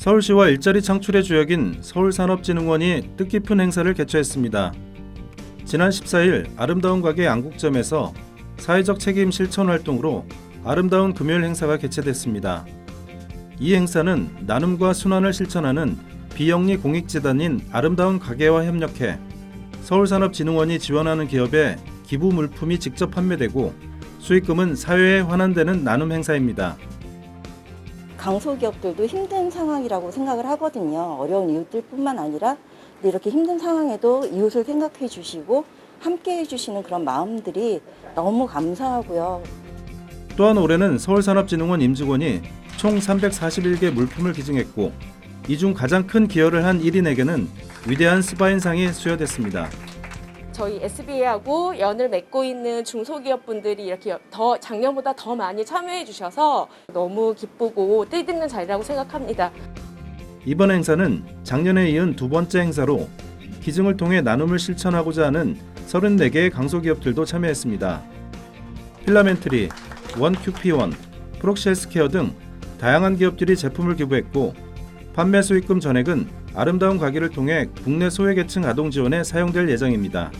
서울시와 일자리 창출의 주역인 서울산업진흥원이 뜻깊은 행사를 개최했습니다. 지난 14일 아름다운 가게 안국점에서 사회적 책임 실천 활동으로 아름다운 금요일 행사가 개최됐습니다. 이 행사는 나눔과 순환을 실천하는 비영리 공익재단인 아름다운 가게와 협력해 서울산업진흥원이 지원하는 기업에 기부 물품이 직접 판매되고 수익금은 사회에 환원되는 나눔 행사입니다. 강소기업들도 힘든 상황이라고 생각을 하거든요. 어려운 이웃들뿐만 아니라 이렇게 힘든 상황에도 이웃을 생각해 주시고 함께 해 주시는 그런 마음들이 너무 감사하고요. 또한 올해는 서울산업진흥원 임직원이 총 341개 물품을 기증했고 이 중 가장 큰 기여를 한 1인에게는 위대한 스바인상이 수여됐습니다. 저희 SBA하고 연을 맺고 있는 중소기업분들이 이렇게 더 작년보다 더 많이 참여해 주셔서 너무 기쁘고 뜻있는 자리라고 생각합니다. 이번 행사는 작년에 이은 두 번째 행사로 기증을 통해 나눔을 실천하고자 하는 34개의 강소기업들도 참여했습니다. 필라멘트리, 원큐피원, 프록시헬스케어 등 다양한 기업들이 제품을 기부했고 판매 수익금 전액은 아름다운 가게를 통해 국내 소외계층 아동 지원에 사용될 예정입니다.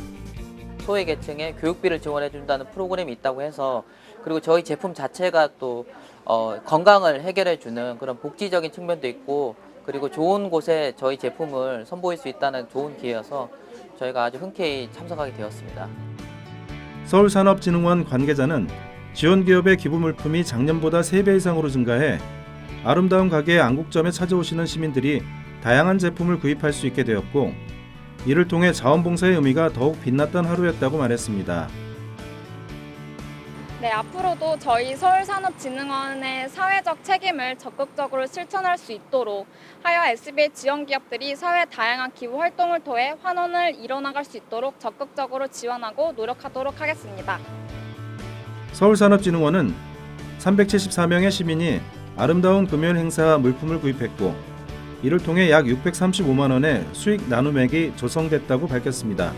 소외계층에 교육비를 지원해 준다는 프로그램이 있다고 해서 그리고 저희 제품 자체가 또 어, 건강을 해결해 주는 그런 복지적인 측면도 있고 그리고 좋은 곳에 저희 제품을 선보일 수 있다는 좋은 기회여서 저희가 아주 흔쾌히 참석하게 되었습니다. 서울산업진흥원 관계자는 지원 기업의 기부 물품이 작년보다 3배 이상으로 증가해 아름다운 가게의 안국점에 찾아오시는 시민들이 다양한 제품을 구입할 수 있게 되었고 이를 통해 자원봉사의 의미가 더욱 빛났던 하루였다고 말했습니다. 네, 앞으로도 저희 서울산업진흥원의 사회적 책임을 적극적으로 실천할 수 있도록 하여 SBA 지원 기업들이 사회 다양한 기부 활동을 통해 환원을 이뤄나갈 수 있도록 적극적으로 지원하고 노력하도록 하겠습니다. 서울산업진흥원은 374명의 시민이 아름다운 금연 행사 물품을 구입했고 이를 통해 약 635만 원의 수익 나눔액이 조성됐다고 밝혔습니다.